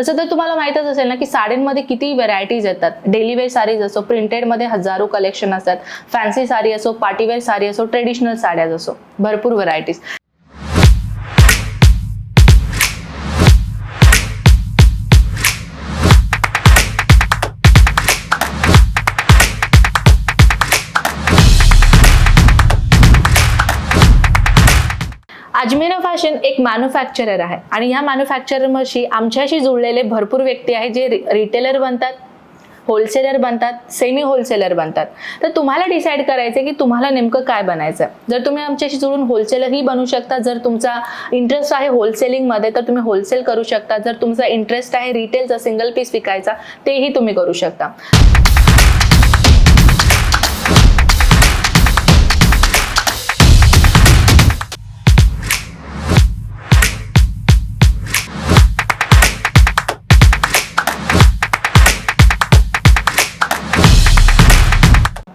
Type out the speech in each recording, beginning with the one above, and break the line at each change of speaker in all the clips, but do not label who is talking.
तसं तर तुम्हाला माहीतच असेल ना की साड्यांमध्ये किती व्हरायटीज येतात. डेली वेअर साडीज असो प्रिंटेडमध्ये हजारो कलेक्शन असतात. फॅन्सी साडी असो पार्टीवेअर साडी असो ट्रेडिशनल साड्याज असो. भरपूर व्हरायटीज अजमेरा फॅशन एक मॅन्युफॅक्चरर आहे. आणि ह्या मॅन्युफॅक्चररशी आमच्याशी जुळलेले भरपूर व्यक्ती आहेत जे रिटेलर बनतात होलसेलर बनतात सेमी होलसेलर बनतात. तर तुम्हाला डिसाईड करायचं की तुम्हाला नेमकं काय बनायचं जर तुम्ही आमच्याशी जुळून होलसेलरही बनू शकता जर तुमचा इंटरेस्ट आहे होलसेलिंगमध्ये तर तुम्ही होलसेल करू शकता. जर तुमचा इंटरेस्ट आहे रिटेलचा सिंगल पीस विकायचा तेही तुम्ही करू शकता.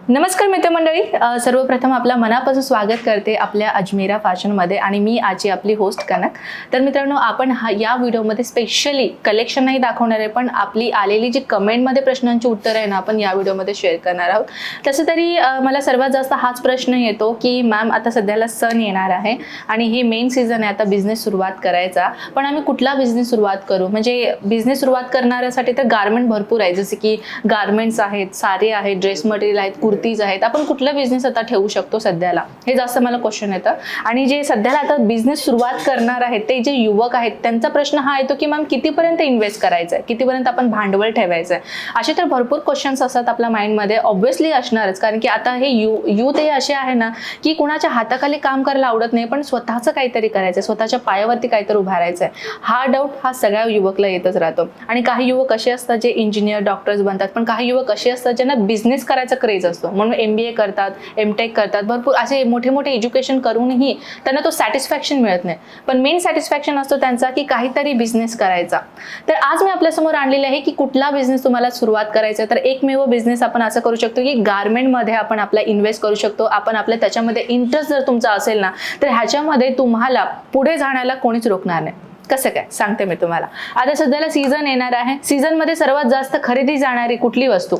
नमस्कार मित्रमंडळी. सर्वप्रथम आपला मनापासून स्वागत करते आपल्या अजमेरा फॅशनमध्ये आणि मी आजी आपली होस्ट कनक. तर मित्रांनो आपण हा या व्हिडिओमध्ये स्पेशली कलेक्शन नाही दाखवणार आहे पण आपली आलेली जी कमेंटमध्ये प्रश्नांची उत्तरं आहे ना आपण या व्हिडिओमध्ये शेअर करणार आहोत. तसं तरी मला सर्वात जास्त हाच प्रश्न येतो की मॅम आता सध्याला सण येणार आहे आणि हे मेन सीझन आहे आता बिझनेस सुरुवात करायचा. पण आम्ही कुठला बिझनेस सुरुवात करू? म्हणजे बिझनेस सुरुवात करणाऱ्यासाठी तर गारमेंट भरपूर आहे. जसे की गारमेंट्स आहेत सारे आहेत ड्रेस मटेरियल आहेत कुर्तीज आहेत. आपण कुठला बिझनेस आता ठेवू शकतो सध्याला? हे जास्त मला क्वेश्चन येतं. आणि जे सध्याला आता बिझनेस सुरुवात करणार आहेत ते जे युवक आहेत त्यांचा प्रश्न हा येतो की मॅम कितीपर्यंत इन्व्हेस्ट करायचं आहे कितीपर्यंत आपण भांडवल ठेवायचं आहे असे तर भरपूर क्वेश्चन्स असतात आपल्या माइंडमध्ये ऑब्व्हियसली असणारच. कारण की आता हे यू यूथ हे असे आहे ना की कुणाच्या हाताखाली काम करायला आवडत नाही पण स्वतःचं काहीतरी करायचं आहे स्वतःच्या पायावरती काहीतरी उभारायचं आहे हा डाऊट हा सगळ्या युवकला येतच राहतो. आणि काही युवक असे असतात जे इंजिनियर डॉक्टर्स बनतात. पण काही युवक असे असतात ज्यांना बिझनेस करायचा क्रेज असतो. म्हणून एम बी ए करतात एम टेक करतात. भरपूर असे मोठे मोठे एज्युकेशन करूनही त्यांना तो सॅटिस्फॅक्शन मिळत नाही. पण मेन सॅटिस्फॅक्शन असतो त्यांचा की काहीतरी बिझनेस करायचा. तर आज मी आपल्यासमोर आणलेले आहे की कुठला बिझनेस तुम्हाला सुरुवात करायचा आहे. तर एकमेव बिझनेस आपण असं करू शकतो की गारमेंटमध्ये आपण आपला इन्व्हेस्ट करू शकतो. आपण आपल्या त्याच्यामध्ये इंटरेस्ट जर तुमचा असेल ना तर ह्याच्यामध्ये तुम्हाला पुढे जाण्याला कोणीच रोखणार नाही. कसं काय? सांगते मी तुम्हाला. आता सध्याला सीझन येणार आहे. सीझनमध्ये सर्वात जास्त खरेदी जाणारी कुठली वस्तू?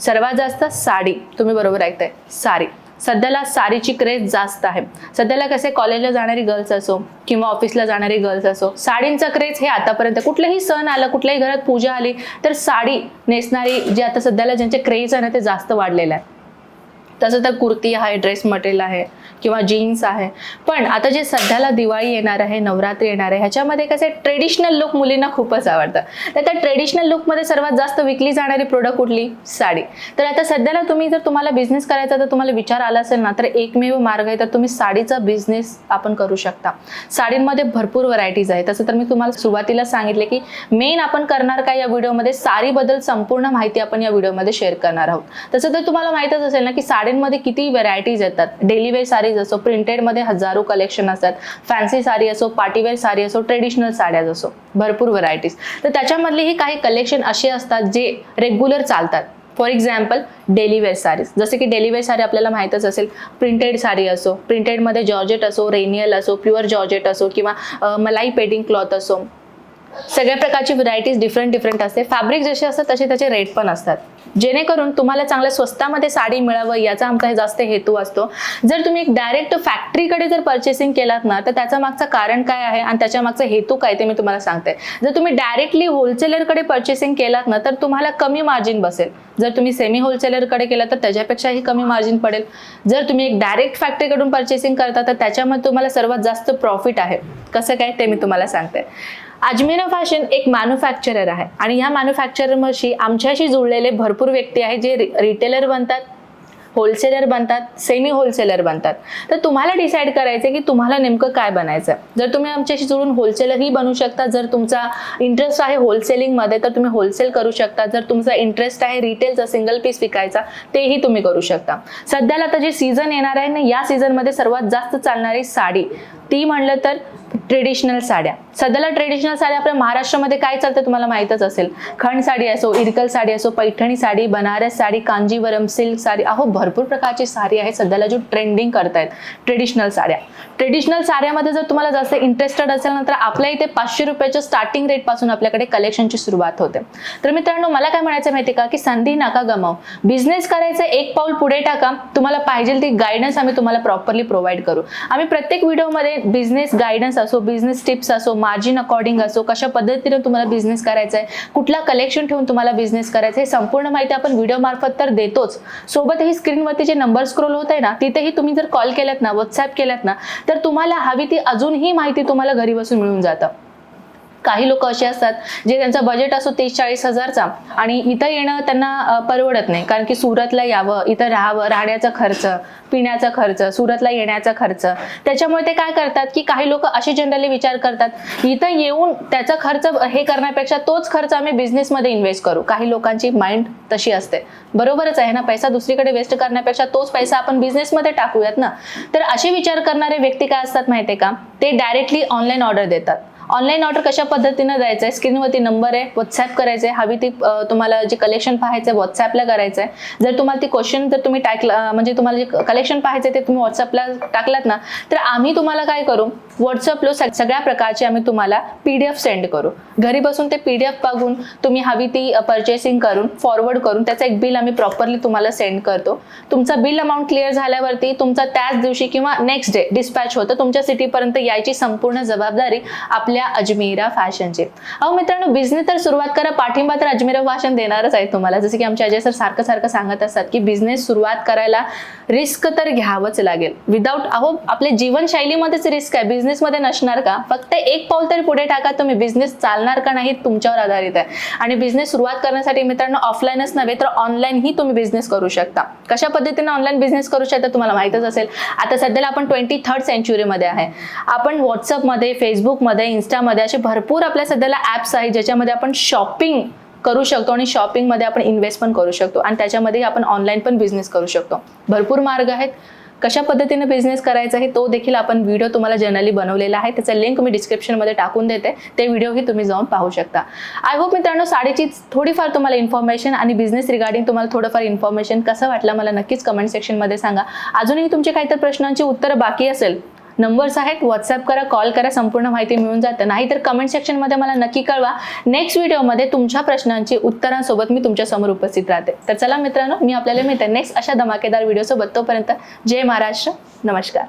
सर्वात जास्त साडी तुम्ही बरोबर ऐकताय साडी. सध्याला साडीची क्रेज जास्त आहे. सध्याला कसे कॉलेजला जाणारी गर्ल्स असो किंवा ऑफिसला जाणारी गर्ल्स असो साडींचा क्रेज हे आतापर्यंत कुठलाही सण आला कुठल्याही घरात पूजा आली तर साडी नेसणारी जे आता सध्याला ज्यांचे क्रेज आहे ना ते जास्त वाढलेलं आहे. तसं तर कुर्ती आहे ड्रेस मटेरियल आहे किंवा जीन्स आहे. पण आता जे सध्याला दिवाळी येणार आहे नवरात्री येणार आहे ह्याच्यामध्ये कसे ट्रेडिशनल लुक मुलींना खूपच आवडतं. तर त्या ट्रेडिशनल लुकमध्ये सर्वात जास्त विकली जाणारी प्रोडक्ट कुठली? साडी. तर आता सध्याला तुम्ही जर तुम्हाला बिझनेस करायचा तर तुम्हाला विचार आला असेल ना तर एकमेव मार्ग आहे तर तुम्ही साडीचा बिझनेस आपण करू शकता. साडींमध्ये भरपूर व्हरायटीज आहे तसं तर मी तुम्हाला सुरुवातीला सांगितले की मेन आपण करणार काय या व्हिडिओमध्ये साडीबद्दल संपूर्ण माहिती आपण या व्हिडिओमध्ये शेअर करणार आहोत. तसं तर तुम्हाला माहीतच असेल ना की साडींमध्ये किती व्हरायटीज येतात. डेली वेअर साडीज असो प्रिंटेडमध्ये हजारो कलेक्शन असतात. फॅन्सी साडी असो पार्टीवेअर साडी असो ट्रेडिशनल साड्याज असो. भरपूर व्हरायटीज तर त्याच्यामधलेही काही कलेक्शन असे असतात जे रेग्युलर चालतात. फॉर एक्झाम्पल डेलीवेअर साडीज जसे की डेलीवेअर साडी आपल्याला माहीतच असेल. प्रिंटेड साडी असो प्रिंटेडमध्ये जॉर्जेट असो रेनियल असो प्युअर जॉर्जेट असो किंवा मलाई पेडिंग क्लॉथ असो. सगळ्या प्रकारची व्हरायटीज डिफरंट डिफरंट असते. फॅब्रिक जसे असतात तसे त्याचे रेट पण असतात. जेणेकरून तुम्हाला चांगल्या स्वस्तामध्ये साडी मिळावं याचा आमचा हे जास्त हेतू असतो. जर तुम्ही एक डायरेक्ट फॅक्टरीकडे जर पर्चेसिंग केलात ना तर त्याचा मागचं कारण काय आहे आणि त्याच्या मागचा हेतू काय ते मी तुम्हाला सांगते. जर तुम्ही डायरेक्टली होलसेलरकडे पर्चेसिंग केलात ना तर तुम्हाला कमी मार्जिन बसेल. जर तुम्ही सेमी होलसेलरकडे केला तर त्याच्यापेक्षाही कमी मार्जिन पडेल. जर तुम्ही एक डायरेक्ट फॅक्टरीकडून पर्चेसिंग करता तर त्याच्यामध्ये तुम्हाला सर्वात जास्त प्रॉफिट आहे. कसं काय? ते मी तुम्हाला सांगते. अजमेरा फॅशन एक मॅन्युफॅक्चरर आहे. आणि ह्या मॅन्युफॅक्चरशी आमच्याशी जुळलेले भरपूर व्यक्ती आहेत जे रिटेलर बनतात होलसेलर बनतात सेमी होलसेलर बनतात. तर तुम्हाला डिसाईड करायचं की तुम्हाला नेमकं काय बनायचं आहे जर तुम्ही आमच्याशी जुळून होलसेलरही बनू शकता जर तुमचा इंटरेस्ट आहे होलसेलिंगमध्ये तर तुम्ही होलसेल करू शकता. जर तुमचा इंटरेस्ट आहे रिटेलचा सिंगल पीस विकायचा तेही तुम्ही करू शकता. सध्याला आता जे सीझन येणार आहे ना या सीझनमध्ये सर्वात जास्त चालणारी साडी ती म्हणलं तर ट्रेडिशनल साड्या. सध्याला ट्रेडिशनल साड्या आपल्या महाराष्ट्रामध्ये काय चालतं तुम्हाला माहीतच असेल. खंड साडी असो इरकल साडी असो पैठणी साडी बनारस साडी कांजीवरम सिल्क साडी अहो भरपूर प्रकारची साडी आहे सध्याला जो ट्रेंडिंग करतायत ट्रेडिशनल साड्या. ट्रेडिशनल साड्यामध्ये जर तुम्हाला जास्त इंटरेस्टेड असेल ना तर आपल्या इथे पाचशे रुपयाच्या स्टार्टिंग रेटपासून आपल्याकडे कलेक्शनची सुरुवात होते. तर मित्रांनो मला काय म्हणायचं माहिती का? की संधी नका गमाव. बिझनेस करायचं एक पाऊल पुढे टाका. तुम्हाला पाहिजे ती गायडन्स आम्ही तुम्हाला प्रॉपरली प्रोव्हाइड करू. आम्ही प्रत्येक व्हिडिओमध्ये बिझनेस गायडन्स असो बिझनेस टिप्स असो मार्जिन अकॉर्डिंग असो कशा पद्धतीने तुम्हाला बिझनेस करायचा आहे कुठला कलेक्शन ठेवून तुम्हाला बिझनेस करायचं आहे हे संपूर्ण माहिती आपण व्हिडिओ मार्फत तर देतोच. सोबतही स्क्रीनवरती जे नंबर स्क्रोल होत आहे ना तिथेही तुम्ही जर कॉल केलात ना व्हॉट्सॲप केलात ना तर तुम्हाला हवी ती अजूनही माहिती तुम्हाला घरी बसून मिळून जातं. काही लोक असे असतात जे त्यांचं बजेट असतो तीस चाळीस हजारचा आणि इथं येणं त्यांना परवडत नाही. कारण की सुरतला यावं इथं राहावं राहण्याचा खर्च पिण्याचा खर्च सुरतला येण्याचा खर्च. त्याच्यामुळे ते काय करतात की काही लोक असे जनरली विचार करतात इथं येऊन त्याचा खर्च हे करण्यापेक्षा तोच खर्च आम्ही बिझनेसमध्ये इन्व्हेस्ट करू. काही लोकांची माइंड तशी असते. बरोबरच आहे ना? पैसा दुसरीकडे वेस्ट करण्यापेक्षा तोच पैसा आपण बिझनेसमध्ये टाकूयात ना? तर असे विचार करणारे व्यक्ती काय असतात माहितीये का? ते डायरेक्टली ऑनलाईन ऑर्डर देतात. ऑनलाईन ऑर्डर कशा पद्धतीनं द्यायचं आहे स्क्रीनवरती नंबर आहे व्हॉट्सॲप करायचं आहे हवी ती तुम्हाला जे कलेक्शन पाहायचं आहे व्हॉट्सॲपला करायचं आहे जर तुम्हाला ती क्वेश्चन जर तुम्ही टाकला म्हणजे तुम्हाला जे कलेक्शन पाहायचं आहे ते तुम्ही व्हॉट्सअपला टाकलात ना तर आम्ही तुम्हाला काय करू? व्हॉट्सअपलो सगळ्या प्रकारचे आम्ही तुम्हाला पी डी एफ सेंड करू. घरी बसून ते पी डी एफ बघून तुम्ही हवी ती परचेसिंग करून फॉरवर्ड करून त्याचं एक बिल आम्ही प्रॉपरली तुम्हाला सेंड करतो. तुमचा बिल अमाऊंट क्लिअर झाल्यावरती तुमचा त्याच दिवशी किंवा नेक्स्ट डे डिस्पॅच होतं. तुमच्या सिटीपर्यंत यायची संपूर्ण जबाबदारी आपल्या अजमेरा फॅशनची अहो मित्रांनो बिझनेस तर सुरुवात करा. पाठिंबा तर अजमेरा फॅशन देणारच आहे तुम्हाला. जसं की आमचे अजय सर सारखं सारखं सांगत असतात की बिझनेस सुरुवात करायला रिस्क तर घ्यावंच लागेल. विदाऊट अहो आपल्या जीवनशैलीमध्येच रिस्क आहे. बिझनेस बिझनेसमध्ये नसणार का? फक्त एक पाऊल तरी पुढे टाका तुम्ही बिझनेस चालणार का नाही तुमच्यावर आधारित आहे. आणि बिझनेस सुरुवात करण्यासाठी मित्रांनो ऑफलाईनच नव्हे तर ऑनलाईनही तुम्ही बिझनेस करू शकता. कशा पद्धतीने ऑनलाईन बिझनेस करू शकता तुम्हाला माहितच असेल. आता सध्याला आपण ट्वेंटी थर्ड सेंचुरीमध्ये आहे. आपण व्हॉट्सअपमध्ये फेसबुकमध्ये इन्स्टामध्ये असे भरपूर आपल्या सध्याला ॲप्स आहेत ज्याच्यामध्ये आपण शॉपिंग करू शकतो आणि शॉपिंगमध्ये आपण इन्व्हेस्ट पण करू शकतो. आणि त्याच्यामध्ये आपण ऑनलाईन पण बिझनेस करू शकतो. भरपूर मार्ग आहेत. कशा पद्धतीने बिझनेस करायचा आहे तो देखील आपण व्हिडिओ तुम्हाला जनरली बनवलेला आहे. त्याचा लिंक मी डिस्क्रिप्शनमध्ये टाकून देते. ते व्हिडिओही तुम्ही जाऊन पाहू शकता. आय होप मित्रांनो साडेची थोडीफार तुम्हाला इन्फॉर्मेशन आणि बिझनेस रिगार्डिंग तुम्हाला थोडंफार इन्फॉर्मेशन कसं वाटलं मला नक्कीच कमेंट सेक्शनमध्ये सांगा. अजूनही तुमचे काहीतरी प्रश्नांची उत्तरं बाकी असेल नंबर्स आहेत व्हॉट्सअप करा कॉल करा संपूर्ण माहिती मिळून जातं. नाहीतर कमेंट सेक्शनमध्ये मला नक्की कळवा. नेक्स्ट व्हिडिओमध्ये तुमच्या प्रश्नांची उत्तरांसोबत मी तुमच्यासमोर उपस्थित राहते. तर चला मित्रांनो मी आपल्याला मिळते. नेक्स्ट अशा धमाकेदार व्हिडिओसोबत तोपर्यंत जय महाराष्ट्र. नमस्कार.